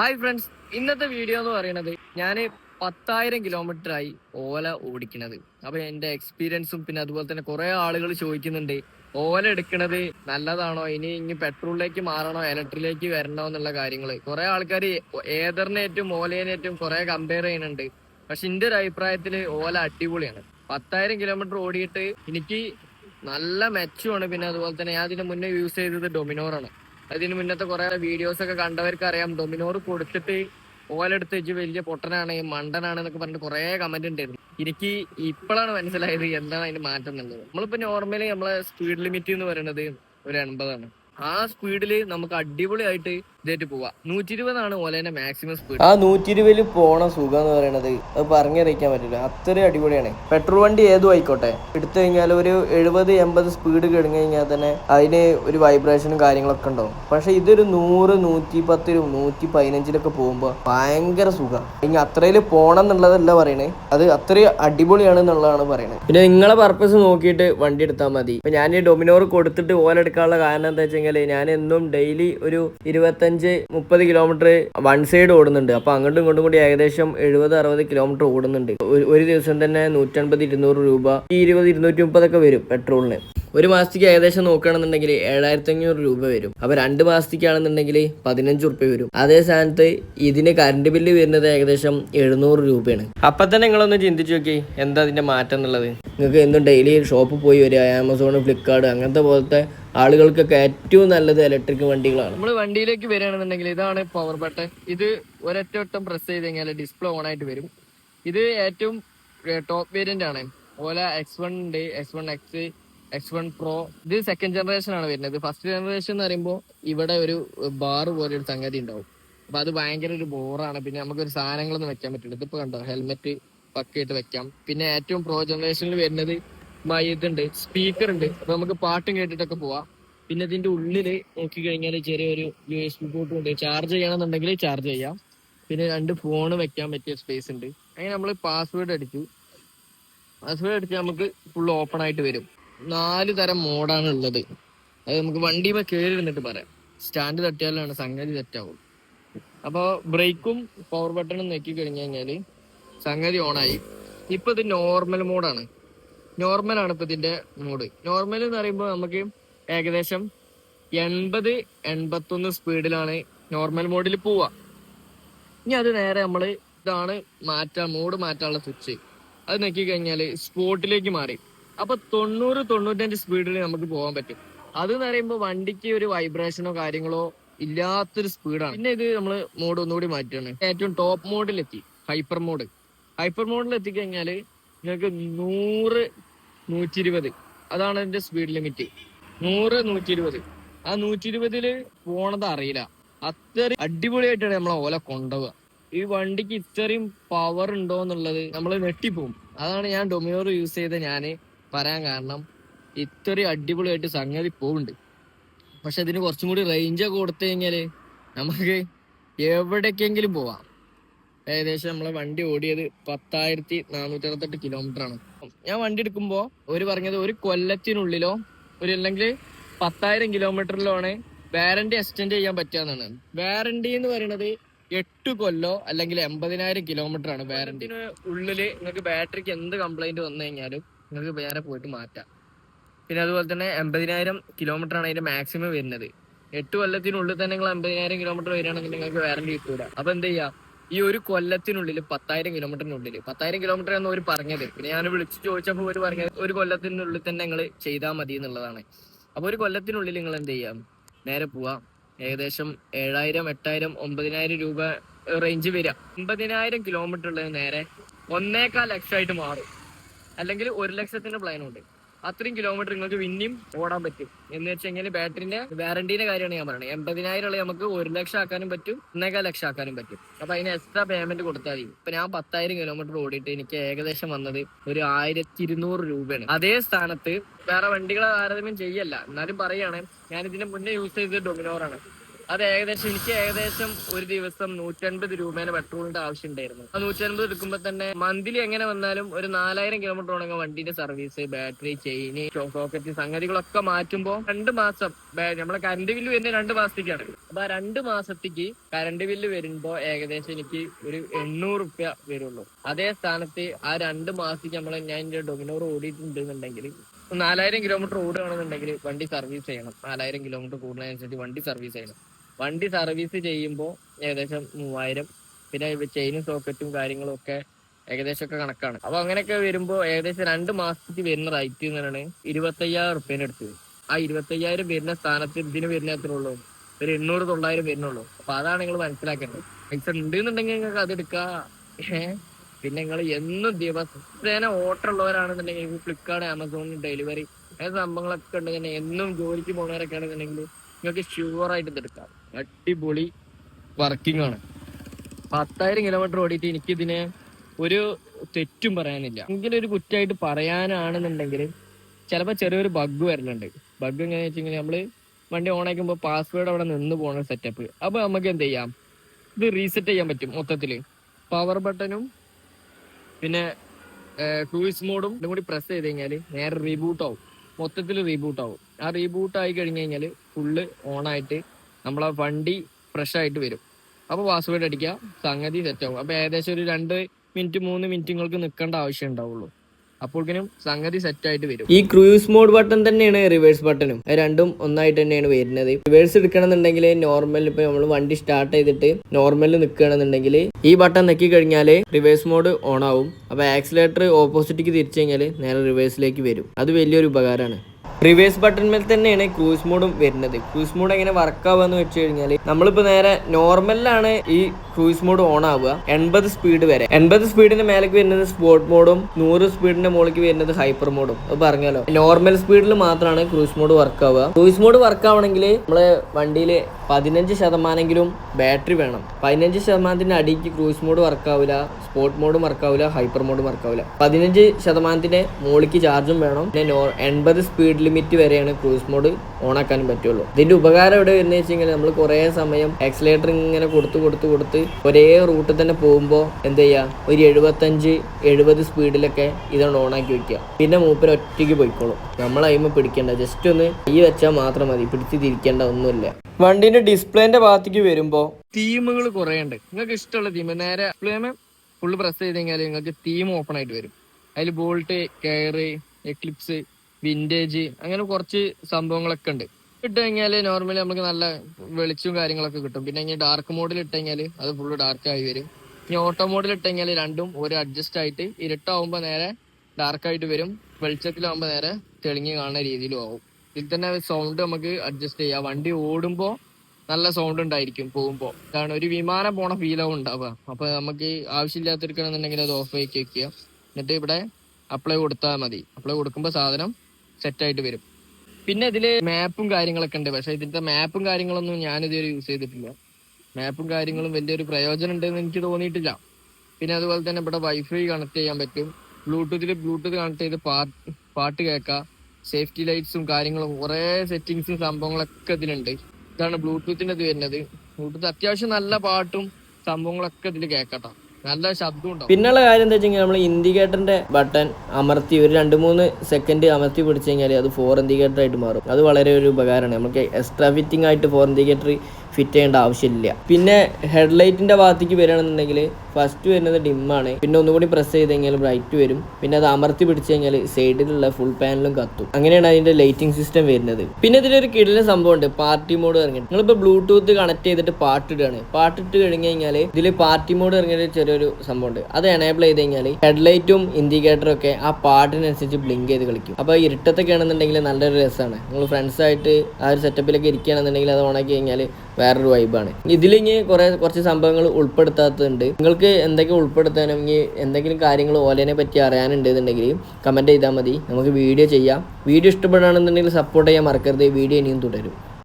Hi friends ഇന്നത്തെ video എന്ന് പറയുന്നത് ഞാൻ പത്തായിരം കിലോമീറ്റർ ആയി ഓല ഓടിക്കണത്. അപ്പൊ എന്റെ എക്സ്പീരിയൻസും പിന്നെ അതുപോലെ തന്നെ കുറെ ആളുകൾ ചോദിക്കുന്നുണ്ട് ഓല എടുക്കണത് നല്ലതാണോ? ഇനി ഇനി പെട്രോളിലേക്ക് മാറണോ? ഇലക്ട്രിലേക്ക് വരണോ എന്നുള്ള കാര്യങ്ങൾ കുറെ ആൾക്കാർ ഏതറിനേറ്റും ഓലേനേറ്റും കുറെ കമ്പയർ ചെയ്യുന്നുണ്ട്. പക്ഷെ എന്റെ ഒരു അഭിപ്രായത്തിൽ ഓല അടിപൊളിയാണ്. പത്തായിരം കിലോമീറ്റർ ഓടിയിട്ട് എനിക്ക് നല്ല മെച്ചമാണ് പിന്നെ അതുപോലെ തന്നെ ഞാൻ അതിന് മുന്നേ യൂസ് ചെയ്തത് ഡൊമിനോറാണ് അതിന് മുന്നത്തെ കുറെ വീഡിയോസ് ഒക്കെ കണ്ടവർക്ക് അറിയാം. ഡൊമിനോർ കൊടുത്തിട്ട് ഓലെടുത്ത് വെച്ച് വലിയ പൊട്ടനാണ് മണ്ടനാണ് എന്നൊക്കെ പറഞ്ഞിട്ട് കുറെ കമന്റ് ഉണ്ടായിരുന്നു എനിക്ക് ഇപ്പോഴാണ് മനസ്സിലായത് എന്താണ് അതിന്റെ മാറ്റം എന്നുള്ളത്. നമ്മളിപ്പോ നോർമലി നമ്മളെ സ്പീഡ് ലിമിറ്റ് എന്ന് പറയുന്നത് ഒരു എൺപതാണ്. ആ സ്പീഡിൽ നമുക്ക് അടിപൊളിയായിട്ട് മാക്സിമം സ്പീഡ് ആ നൂറ്റി ഇരുപതിൽ പോണ സുഖം എന്ന് പറയുന്നത് അത് പറഞ്ഞറിയിക്കാൻ പറ്റില്ല. അത്രയും അടിപൊളിയാണ്. പെട്രോൾ വണ്ടി ഏതും ആയിക്കോട്ടെ. എടുത്തു കഴിഞ്ഞാൽ ഒരു എഴുപത് എൺപത് സ്പീഡ് കിടങ്ങി കഴിഞ്ഞാൽ തന്നെ അതിന് ഒരു വൈബ്രേഷനും കാര്യങ്ങളൊക്കെ ഉണ്ടാവും. പക്ഷെ ഇതൊരു നൂറ് നൂറ്റി പത്തിലും നൂറ്റി പതിനഞ്ചിലൊക്കെ പോകുമ്പോൾ ഭയങ്കര സുഖം. ഇനി അത്രയിൽ പോണം എന്നുള്ളതല്ല പറയണേ. അത് അത്രയും അടിപൊളിയാണ് എന്നുള്ളതാണ് പറയുന്നത് പിന്നെ നിങ്ങളെ പർപ്പസ് നോക്കിയിട്ട് വണ്ടി എടുത്താൽ മതി. ഇപ്പൊ ഞാൻ ഡൊമിനോർ കൊടുത്തിട്ട് ഓലെടുക്കാനുള്ള കാരണം എന്താ വെച്ചാൽ ഞാൻ എന്നും ഡെയിലി ഒരു ഇരുപത്തഞ്ച് മുപ്പത് കിലോമീറ്റർ വൺ സൈഡ് ഓടുന്നുണ്ട്. അപ്പൊ അങ്ങോട്ടും ഇങ്ങോട്ടും കൂടി ഏകദേശം എഴുപത് അറുപത് കിലോമീറ്റർ ഓടുന്നുണ്ട്. ഒരു ദിവസം തന്നെ നൂറ്റൻപത് ഇരുന്നൂറ് രൂപ ഈ ഇരുപത് ഇരുന്നൂറ്റി മുപ്പതൊക്കെ വരും പെട്രോളിന് ഒരു മാസത്തേക്ക് ഏകദേശം നോക്കുകയാണെന്നുണ്ടെങ്കിൽ ഏഴായിരത്തി അഞ്ഞൂറ് രൂപ വരും. അപ്പൊ രണ്ട് മാസത്തേക്കാണെന്നുണ്ടെങ്കിൽ പതിനഞ്ച് റുപ്യ വരും. അതേ സ്ഥാനത്ത് ഇതിന് കറണ്ട് ബില്ല് വരുന്നത് ഏകദേശം എഴുന്നൂറ് രൂപയാണ്. അപ്പൊ തന്നെ നിങ്ങളൊന്ന് ചിന്തിച്ചു നോക്കി എന്താ അതിന്റെ മാറ്റം എന്നുള്ളത്? നിങ്ങൾക്ക് എന്തും ഡെയിലി ഷോപ്പിൽ പോയി വരിക ആമസോൺ ഫ്ലിപ്കാർട്ട് അങ്ങനത്തെ പോലത്തെ ആളുകൾക്കൊക്കെ ഏറ്റവും നല്ലത് ഇലക്ട്രിക് വണ്ടികളാണ്. നമ്മൾ വണ്ടിയിലേക്ക് വരികയാണെന്നുണ്ടെങ്കിൽ ഇതാണ് പവർ ബട്ടൺ ഇത് ഒരൊറ്റ പ്രസ് ചെയ്ത് കഴിഞ്ഞാൽ ഡിസ്പ്ലേ ഓൺ ആയിട്ട് വരും. ഇത് ഏറ്റവും ടോപ്പ് വേരിയന്റ് ആണ്. ഓല എക്സ് വൺ ഉണ്ട് X one X X one pro ഇത് സെക്കൻഡ് ജനറേഷൻ ആണ് വരുന്നത്. ഫസ്റ്റ് ജനറേഷൻ എന്ന് പറയുമ്പോൾ ഇവിടെ ഒരു ബാർ പോലെ ഒരു സംഗതി ഉണ്ടാവും. അപ്പൊ അത് ഭയങ്കര ഒരു ബോറാണ് പിന്നെ നമുക്ക് ഒരു സാധനങ്ങളൊന്നും വെക്കാൻ പറ്റില്ല. ഇതിപ്പോ കണ്ടോ? ഹെൽമെറ്റ് പക്കയിട്ട് വെക്കാം. പിന്നെ ഏറ്റവും പ്രോ ജനറേഷനിൽ വരുന്നത് ഇതുണ്ട് സ്പീക്കർ ഉണ്ട്. അപ്പൊ നമുക്ക് പാട്ടും കേട്ടിട്ടൊക്കെ പോവാം. പിന്നെ ഇതിന്റെ ഉള്ളിൽ നോക്കി കഴിഞ്ഞാൽ ചെറിയൊരു യു എസ് ബി ഉണ്ട്. ചാർജ് ചെയ്യണമെന്നുണ്ടെങ്കിൽ ചാർജ് ചെയ്യാം. പിന്നെ രണ്ട് ഫോൺ വെക്കാൻ പറ്റിയ സ്പേസ് ഉണ്ട്. അങ്ങനെ നമ്മൾ പാസ്വേഡ് അടിച്ചു. പാസ്വേഡ് അടിച്ച് നമുക്ക് ഫുൾ ഓപ്പൺ ആയിട്ട് വരും. നാല് തരം മോഡാണ് ഉള്ളത്. അത് നമുക്ക് വണ്ടിയുമേ കയറി നിന്നിട്ട് പറയാം. സ്റ്റാൻഡ് തട്ടിയാലാണ് സംഗതി തെറ്റാവും. അപ്പോൾ ബ്രേക്കും പവർ ബട്ടണും നെക്കി കഴിഞ്ഞു കഴിഞ്ഞാൽ സംഗതി ഓണായി ഇപ്പൊ ഇത് നോർമൽ മോഡാണ് നോർമൽ ആണ് ഇപ്പൊ ഇതിന്റെ മോഡ് നോർമൽ എന്ന് പറയുമ്പോൾ നമുക്ക് ഏകദേശം എൺപത് എൺപത്തൊന്ന് സ്പീഡിലാണ് നോർമൽ മോഡിൽ പോവാ. ഇനി അത് നേരെ നമ്മൾ ഇതാണ് മാറ്റാൻ മോഡ് മാറ്റാനുള്ള സ്വിച്ച് അത് നോക്കി കഴിഞ്ഞാൽ സ്പോട്ടിലേക്ക് മാറി. അപ്പൊ തൊണ്ണൂറ് തൊണ്ണൂറ്റഞ്ച് സ്പീഡിൽ നമുക്ക് പോകാൻ പറ്റും. അത് എന്ന് പറയുമ്പോൾ വണ്ടിക്ക് ഒരു വൈബ്രേഷനോ കാര്യങ്ങളോ ഇല്ലാത്തൊരു സ്പീഡാണ്. പിന്നെ ഇത് നമ്മൾ മോഡ് ഒന്നുകൂടി മാറ്റുകയാണ് ഏറ്റവും ടോപ്പ് മോഡിലെത്തി ഹൈപ്പർ മോഡ് ഹൈപ്പർ മോഡിൽ എത്തിക്കഴിഞ്ഞാൽ നിങ്ങൾക്ക് നൂറ് നൂറ്റി ഇരുപത് അതാണ് അതിന്റെ സ്പീഡ് ലിമിറ്റ് നൂറ് നൂറ്റി ഇരുപത് ആ നൂറ്റി ഇരുപതിൽ പോണത് അറിയില്ല. അത്ര അടിപൊളിയായിട്ടാണ് നമ്മളെ ഓല കൊണ്ടുപോവുക. ഈ വണ്ടിക്ക് ഇത്രയും പവർ ഉണ്ടോ എന്നുള്ളത് നമ്മൾ നെട്ടിപ്പോവും അതാണ് ഞാൻ ഡൊമിനോർ യൂസ് ചെയ്ത ഞാൻ. പറയാൻ കാരണം ഇത്രയും അടിപൊളിയായിട്ട് സംഗതി പോകുന്നുണ്ട് പക്ഷെ അതിന് കുറച്ചും കൂടി റേഞ്ച് കൊടുത്തു കഴിഞ്ഞാൽ നമുക്ക് എവിടേക്കെങ്കിലും പോവാം. ഏകദേശം നമ്മളെ വണ്ടി ഓടിയത് പത്തായിരത്തി നാനൂറ്റി അറുപത്തെട്ട് കിലോമീറ്റർ ആണ്. ഞാൻ വണ്ടി എടുക്കുമ്പോൾ ഒരു പറഞ്ഞത് ഒരു കൊല്ലത്തിനുള്ളിലോ ഒരു അല്ലെങ്കിൽ പത്തായിരം കിലോമീറ്ററിലോ ആണ് വാറണ്ടി എക്സ്റ്റെൻഡ് ചെയ്യാൻ പറ്റുകയെന്നാണ് വാറണ്ടി എന്ന് പറയുന്നത് എട്ട് കൊല്ലോ അല്ലെങ്കിൽ എൺപതിനായിരം കിലോമീറ്റർ ആണ് വാറണ്ടി ഉള്ളിൽ നിങ്ങൾക്ക് ബാറ്ററിക്ക് എന്ത് കംപ്ലൈന്റ് വന്നു കഴിഞ്ഞാലും നിങ്ങൾക്ക് വേറെ പോയിട്ട് മാറ്റാം. പിന്നെ അതുപോലെ തന്നെ എൺപതിനായിരം കിലോമീറ്റർ ആണ് അതിന്റെ മാക്സിമം വരുന്നത്. എട്ട് കൊല്ലത്തിനുള്ളിൽ തന്നെ നിങ്ങൾ എൺപതിനായിരം കിലോമീറ്റർ വരികയാണെങ്കിൽ നിങ്ങൾക്ക് വാറണ്ടി കിട്ടൂല. അപ്പൊ എന്ത് ചെയ്യാ? ഈ ഒരു കൊല്ലത്തിനുള്ളിൽ പത്തായിരം കിലോമീറ്ററിനുള്ളിൽ പത്തായിരം കിലോമീറ്റർ എന്ന് ഒരു പറഞ്ഞത്. പിന്നെ ഞാൻ വിളിച്ചു ചോദിച്ചപ്പോൾ ഒരു പറഞ്ഞത് ഒരു കൊല്ലത്തിനുള്ളിൽ തന്നെ നിങ്ങൾ ചെയ്താൽ മതി എന്നുള്ളതാണ്. അപ്പൊ ഒരു കൊല്ലത്തിനുള്ളിൽ നിങ്ങൾ എന്ത് ചെയ്യാം? നേരെ പോവാം. ഏകദേശം ഏഴായിരം എട്ടായിരം ഒമ്പതിനായിരം രൂപ റേഞ്ച് വരിക. ഒമ്പതിനായിരം കിലോമീറ്റർ ഉള്ളത് നേരെ ഒന്നേക്കാൽ ലക്ഷമായിട്ട് മാറും. അല്ലെങ്കിൽ ഒരു ലക്ഷത്തിന്റെ പ്ലാൻ ഉണ്ട്. അത്രയും കിലോമീറ്റർ നിങ്ങൾക്ക് പിന്നെയും ഓടാൻ പറ്റും. എന്ന് വെച്ചെങ്കിൽ ബാറ്ററിന്റെ വാറന്റീന്റെ കാര്യമാണ് ഞാൻ പറയുന്നത് എൺപതിനായിരം ഉള്ള നമുക്ക് ഒരു ലക്ഷം ആക്കാനും പറ്റും ഒന്നേകാൽ ലക്ഷം ആക്കാനും പറ്റും. അപ്പൊ അതിന് എക്സ്ട്രാ പേയ്മെന്റ് കൊടുത്താൽ മതി. ഇപ്പൊ ഞാൻ പത്തായിരം കിലോമീറ്റർ ഓടിയിട്ട് എനിക്ക് ഏകദേശം വന്നത് ഒരു ആയിരത്തി ഇരുന്നൂറ് രൂപയാണ്. അതേ സ്ഥാനത്ത് വേറെ വണ്ടികളെ താരതമ്യം ചെയ്യല്ല. എന്നാലും പറയാണ് ഞാൻ ഇതിന് മുന്നേ യൂസ് ചെയ്തത് ഡൊമിനോറാണ് അത് ഏകദേശം എനിക്ക് ഏകദേശം ഒരു ദിവസം നൂറ്റൻപത് രൂപേന പെട്രോളിന്റെ ആവശ്യം ഉണ്ടായിരുന്നു ആ നൂറ്റൻപത് എടുക്കുമ്പോൾ തന്നെ മന്ത്ലി എങ്ങനെ വന്നാലും ഒരു നാലായിരം കിലോമീറ്റർ ഉണങ്ങും വണ്ടിന്റെ സർവീസ് ബാറ്ററി ചെയിന് സോക്കറ്റ് സംഗതികളൊക്കെ മാറ്റുമ്പോൾ രണ്ട് മാസം നമ്മളെ കറണ്ട് ബില്ല് വരുന്നത് രണ്ട് മാസത്തേക്കാണ്. അപ്പൊ ആ രണ്ട് മാസത്തേക്ക് കറണ്ട് ബില്ല് വരുമ്പോ ഏകദേശം എനിക്ക് ഒരു എണ്ണൂറ് റുപ്യ വരുള്ളൂ. അതേ സ്ഥാനത്ത് ആ രണ്ട് മാസത്തേക്ക് നമ്മൾ ഞാൻ ഡൊമിനോർ ഓടിയിട്ടുണ്ടെന്നുണ്ടെങ്കിൽ നാലായിരം കിലോമീറ്റർ ഓടുകയാണെന്നുണ്ടെങ്കിൽ വണ്ടി സർവീസ് ചെയ്യണം. നാലായിരം കിലോമീറ്റർ കൂടുന്നതിനനുസരിച്ച് വണ്ടി സർവീസ് ചെയ്യണം. വണ്ടി സർവീസ് ചെയ്യുമ്പോൾ ഏകദേശം മൂവായിരം. പിന്നെ ചെയിനും സോക്കറ്റും കാര്യങ്ങളും ഒക്കെ ഏകദേശം ഒക്കെ കണക്കാണ്. അപ്പൊ അങ്ങനെയൊക്കെ വരുമ്പോൾ ഏകദേശം രണ്ട് മാസത്തിൽ വരുന്ന റൈറ്റ് എന്ന് പറയുന്നത് ഇരുപത്തയ്യായിരം റുപ്യേനെ എടുത്തത് ആ ഇരുപത്തയ്യായിരം വരുന്ന സ്ഥാനത്ത് ഇതിന് വരുന്ന ഉള്ളൂ? ഒരു എണ്ണൂറ് തൊള്ളായിരം വരുന്നുള്ളൂ അപ്പൊ അതാണ് നിങ്ങൾ മനസ്സിലാക്കേണ്ടത്. പൈസ ഉണ്ടെന്നുണ്ടെങ്കിൽ നിങ്ങൾക്ക് അത് എടുക്കാ. പിന്നെ നിങ്ങൾ എന്നും ദിവസേന ഓട്ടമുള്ളവരാണെന്നുണ്ടെങ്കിൽ ഫ്ലിപ്കാർട്ട് ആമസോൺ ഡെലിവറി അങ്ങനെ സംഭവങ്ങളൊക്കെ ഉണ്ടെങ്കിൽ എന്നും ജോലിക്ക് പോകുന്നവരൊക്കെ ആണെന്നുണ്ടെങ്കിൽ നിങ്ങൾക്ക് ഷുവർ ആയിട്ട് ഇത് എടുക്കാം. അടിപൊളി വർക്കിംഗ് ആണ്. പത്തായിരം കിലോമീറ്റർ ഓടിയിട്ട് എനിക്കിതിന് ഒരു തെറ്റും പറയാനില്ല. എങ്കിലും ഒരു കുറ്റമായിട്ട് പറയാനാണെന്നുണ്ടെങ്കിൽ ചിലപ്പോൾ ചെറിയൊരു ബഗ് വരുന്നുണ്ട് ബഗ് എങ്ങനെയാ വെച്ചാൽ നമ്മൾ വണ്ടി ഓൺ ആക്കുമ്പോൾ പാസ്വേഡ് അവിടെ നിന്ന് പോണ സെറ്റപ്പ് അപ്പോൾ നമുക്ക് എന്ത് ചെയ്യാം? ഇത് റീസെറ്റ് ചെയ്യാൻ പറ്റും മൊത്തത്തിൽ പവർ ബട്ടണും പിന്നെ ക്രൂയിസ് മോഡും ഇതും കൂടി പ്രസ് ചെയ്ത് കഴിഞ്ഞാൽ നേരെ റീബൂട്ട് ആവും. മൊത്തത്തിൽ റീബൂട്ട് ആവും. ആ റീബൂട്ട് ആയി കഴിഞ്ഞ് കഴിഞ്ഞാൽ ഫുള്ള് ഓൺ ആയിട്ട് നമ്മളെ വണ്ടി ഫ്രഷ് ആയിട്ട് വരും. അപ്പൊ പാസ്വേഡ് അടിക്കുക സംഗതി സെറ്റ് ആവും. അപ്പൊ ഏകദേശം ഒരു രണ്ട് മിനിറ്റ് മൂന്ന് നിങ്ങൾക്ക് നിൽക്കേണ്ട ആവശ്യം ഉണ്ടാവുള്ളൂ. അപ്പോഴേക്കും സംഗതി സെറ്റ് ആയിട്ട് വരും. ഈ ക്രൂസ് മോഡ് ബട്ടൺ തന്നെയാണ് റിവേഴ്സ് ബട്ടണും രണ്ടും ഒന്നായിട്ട് തന്നെയാണ് വരുന്നത്. റിവേഴ്സ് എടുക്കണമെന്നുണ്ടെങ്കിൽ നോർമൽ ഇപ്പൊ നമ്മൾ വണ്ടി സ്റ്റാർട്ട് ചെയ്തിട്ട് നോർമലിൽ നിൽക്കുകയാണെന്നുണ്ടെങ്കിൽ ഈ ബട്ടൺ നെക്കി കഴിഞ്ഞാൽ റിവേഴ്സ് മോഡ് ഓൺ ആവും. അപ്പൊ ആക്സിലേറ്റർ ഓപ്പോസിറ്റിക്ക് തിരിച്ചു കഴിഞ്ഞാൽ നേരെ റിവേഴ്സിലേക്ക് വരും. അത് വലിയൊരു ഉപകാരമാണ്. റിവേഴ്സ് ബട്ടൺമേൽ തന്നെയാണ് ക്രൂസ് മോഡും വരുന്നത്. ക്രൂസ് മോഡ് എങ്ങനെ വർക്ക് ആവുക എന്ന് വെച്ച് കഴിഞ്ഞാൽ നമ്മളിപ്പോ നേരെ നോർമലിലാണ് ഈ ക്രൂസ് മോഡ് ഓൺ ആവുക. എൺപത് സ്പീഡ് വരെ. എൺപത് സ്പീഡിന് മേലേക്ക് വരുന്നത് സ്പോർട്ട് മോഡും നൂറ് സ്പീഡിന്റെ മുകളിലേക്ക് വരുന്നത് ഹൈപ്പർ മോഡും അത് പറഞ്ഞല്ലോ നോർമൽ സ്പീഡിൽ മാത്രമാണ് ക്രൂസ് മോഡ് വർക്ക് ആവുക. ക്രൂസ് മോഡ് വർക്ക് ആവണമെങ്കിൽ നമ്മളെ വണ്ടിയിൽ പതിനഞ്ച് ശതമാനെങ്കിലും ബാറ്ററി വേണം. പതിനഞ്ച് ശതമാനത്തിന്റെ അടിക്ക് ക്രൂസ് മോഡ് വർക്ക് ആവില്ല സ്പോർട്ട് മോഡും വർക്ക് ആവില്ല ഹൈപ്പർ മോഡും വർക്ക് ആവില്ല. പതിനഞ്ച് ശതമാനത്തിന്റെ മുകളിലേക്ക് ചാർജും വേണം. പിന്നെ എൺപത് സ്പീഡ് ലിമിറ്റ് വരെയാണ് ക്രൂസ് മോഡ് ഓൺ ആക്കാനും പറ്റുള്ളൂ. ഇതിന്റെ ഉപകാരം ഇവിടെ വരുന്നത് വെച്ച് കഴിഞ്ഞാൽ നമ്മൾ കുറേ സമയം ആക്സിലേറ്റർ ഇങ്ങനെ കൊടുത്ത് കൊടുത്ത് കൊടുത്ത് ഒരേ റൂട്ടിൽ തന്നെ പോകുമ്പോൾ എന്ത് ചെയ്യുക ഒരു എഴുപത്തഞ്ച് എഴുപത് സ്പീഡിലൊക്കെ ഇതാണ് ഓൺ ആക്കി വെക്കുക. പിന്നെ മൂപ്പര് ഒറ്റയ്ക്ക് പോയിക്കോളും. നമ്മൾ അതിമ പിടിക്കേണ്ട. ജസ്റ്റ് ഒന്ന് കൈ വെച്ചാൽ മാത്രം മതി. പിടിച്ച് തിരിക്കേണ്ട ഒന്നുമില്ല. വണ്ടിന്റെ ഡിസ്പ്ലേന്റെ ഭാഗത്തേക്ക് വരുമ്പോൾ തീമുകൾ കുറെ ഉണ്ട് നിങ്ങൾക്ക് ഇഷ്ടമുള്ള തീം നേരെ ഫുള്ള് പ്രസ് ചെയ്ത് കഴിഞ്ഞാൽ നിങ്ങൾക്ക് തീം ഓപ്പൺ ആയിട്ട് വരും. അതിൽ ബോൾട്ട് കയറ് എക്ലിപ്സ് വിന്റേജ് അങ്ങനെ കുറച്ച് സംഭവങ്ങളൊക്കെ ഉണ്ട്. ഇട്ട് കഴിഞ്ഞാൽ നോർമലി നമുക്ക് നല്ല വെളിച്ചവും കാര്യങ്ങളൊക്കെ കിട്ടും. പിന്നെ ഇനി ഡാർക്ക് മോഡിൽ ഇട്ട് കഴിഞ്ഞാൽ അത് ഫുള്ള് ഡാർക്ക് ആയി വരും. ഇനി ഓട്ടോ മോഡിൽ ഇട്ട് കഴിഞ്ഞാൽ രണ്ടും ഒരു അഡ്ജസ്റ്റ് ആയിട്ട് ഇരുട്ടാവുമ്പോൾ നേരെ ഡാർക്ക് ആയിട്ട് വരും. വെളിച്ചത്തിലാവുമ്പോൾ നേരെ തെളിഞ്ഞു കാണുന്ന രീതിയിലും ആവും. ഇതിൽ തന്നെ സൗണ്ട് നമുക്ക് അഡ്ജസ്റ്റ് ചെയ്യാം. വണ്ടി ഓടുമ്പോൾ നല്ല സൗണ്ട് ഉണ്ടായിരിക്കും പോകുമ്പോൾ കാരണം ഒരു വിമാനം പോണ ഫീലാവും ഉണ്ടാവുക. അപ്പൊ നമുക്ക് ആവശ്യമില്ലാത്തിരിക്കണമെന്നുണ്ടെങ്കിൽ അത് ഓഫ് ആക്കി വെക്കുക. എന്നിട്ട് ഇവിടെ അപ്ലൈ കൊടുത്താൽ മതി. അപ്ലൈ കൊടുക്കുമ്പോൾ സാധനം സെറ്റ് ആയിട്ട് വരും. പിന്നെ ഇതിൽ മാപ്പും കാര്യങ്ങളൊക്കെ ഉണ്ട്. പക്ഷെ ഇതിന്റെ മാപ്പും കാര്യങ്ങളൊന്നും ഞാൻ ഇതുവരെ യൂസ് ചെയ്തിട്ടില്ല. മാപ്പും കാര്യങ്ങളും വലിയൊരു പ്രയോജനം ഉണ്ടെന്ന് എനിക്ക് തോന്നിയിട്ടില്ല. പിന്നെ അതുപോലെ തന്നെ ഇവിടെ വൈഫൈ കണക്ട് ചെയ്യാൻ പറ്റും. ബ്ലൂടൂത്തിൽ ബ്ലൂടൂത്ത് കണക്ട് ചെയ്ത് പാട്ട് പാട്ട് കേൾക്കാം. സേഫ്റ്റി ലൈറ്റ്സും കാര്യങ്ങളും കുറേ സെറ്റിങ്സും സംഭവങ്ങളൊക്കെ ഇതിലുണ്ട്. ഇതാണ് ബ്ലൂടൂത്തിന്റെ ഇത് വരുന്നത്. ബ്ലൂടൂത്ത് അത്യാവശ്യം നല്ല പാട്ടും സംഭവങ്ങളൊക്കെ ഇതിൽ കേൾക്കട്ടോ. നല്ല ശബ്ദം ഉണ്ടാവും. പിന്നുള്ള കാര്യം എന്താ വെച്ചാൽ നമ്മൾ ഇൻഡിക്കേറ്ററിന്റെ ബട്ടൺ അമർത്തി ഒരു രണ്ട് മൂന്ന് സെക്കൻഡ് അമർത്തി പിടിച്ചു കഴിഞ്ഞാൽ അത് ഫോർ ഇൻഡിക്കേറ്റർ ആയിട്ട് മാറും. അത് വളരെ ഒരു ഉപകാരമാണ്. നമുക്ക് എക്സ്ട്രാ ഫിറ്റിംഗ് ആയിട്ട് ഫോർ ഇൻഡിക്കേറ്റർ ഫിറ്റ് ചെയ്യേണ്ട ആവശ്യമില്ല. പിന്നെ ഹെഡ്ലൈറ്റിന്റെ ഭാഗത്തേക്ക് വരികയാണെന്നുണ്ടെങ്കിൽ ഫസ്റ്റ് വരുന്നത് ഡിമ്മാണ് പിന്നെ ഒന്നുകൂടി പ്രസ് ചെയ്ത് കഴിഞ്ഞാൽ ബ്രൈറ്റ് വരും. പിന്നെ അത് അമർത്തി പിടിച്ചു കഴിഞ്ഞാൽ സൈഡിലുള്ള ഫുൾ പാനലും കത്തും. അങ്ങനെയാണ് അതിന്റെ ലൈറ്റിംഗ് സിസ്റ്റം വരുന്നത്. പിന്നെ ഇതിലൊരു കിടലിന് സംഭവം ഉണ്ട് പാർട്ടി മോഡ് ഇറങ്ങിയിട്ട് നിങ്ങളിപ്പോൾ ബ്ലൂടൂത്ത് കണക്ട് ചെയ്തിട്ട് പാട്ടിടുകയാണ് പാട്ടിട്ട് കഴിഞ്ഞ് കഴിഞ്ഞാൽ ഇതിൽ പാർട്ടി മോഡ് ഇറങ്ങിയ ചെറിയൊരു സംഭവം ഉണ്ട് അത് എനേബിൾ ചെയ്ത് കഴിഞ്ഞാൽ ഹെഡ്ലൈറ്റും ഇൻഡിക്കേറ്ററും ഒക്കെ ആ പാട്ടിനനുസരിച്ച് ബ്ലിങ്ക് ചെയ്ത് കളിക്കും. അപ്പോൾ ഇരുട്ടത്തൊക്കെ ആണെന്നുണ്ടെങ്കിൽ നല്ലൊരു രസമാണ്. നിങ്ങൾ ഫ്രണ്ട്സായിട്ട് ആ ഒരു സെറ്റപ്പിലൊക്കെ ഇരിക്കുകയാണെന്നുണ്ടെങ്കിൽ അത് ഓണാക്കി കഴിഞ്ഞാൽ വേറൊരു വൈബാണ് ഇതിലിങ്ങി കുറെ കുറച്ച് സംഭവങ്ങൾ ഉൾപ്പെടുത്താത്തതുണ്ട്. നിങ്ങൾക്ക് എന്തൊക്കെ ഉൾപ്പെടുത്താനും ഇനി എന്തെങ്കിലും കാര്യങ്ങൾ ഓലേനെ പറ്റി അറിയാനുണ്ടെന്നുണ്ടെങ്കിൽ കമന്റ് ചെയ്താൽ മതി. നമുക്ക് വീഡിയോ ചെയ്യാം. വീഡിയോ ഇഷ്ടപ്പെടുകയാണെന്നുണ്ടെങ്കിൽ സപ്പോർട്ട് ചെയ്യാൻ മറക്കരുത്. വീഡിയോ ഇനിയും തുടരും.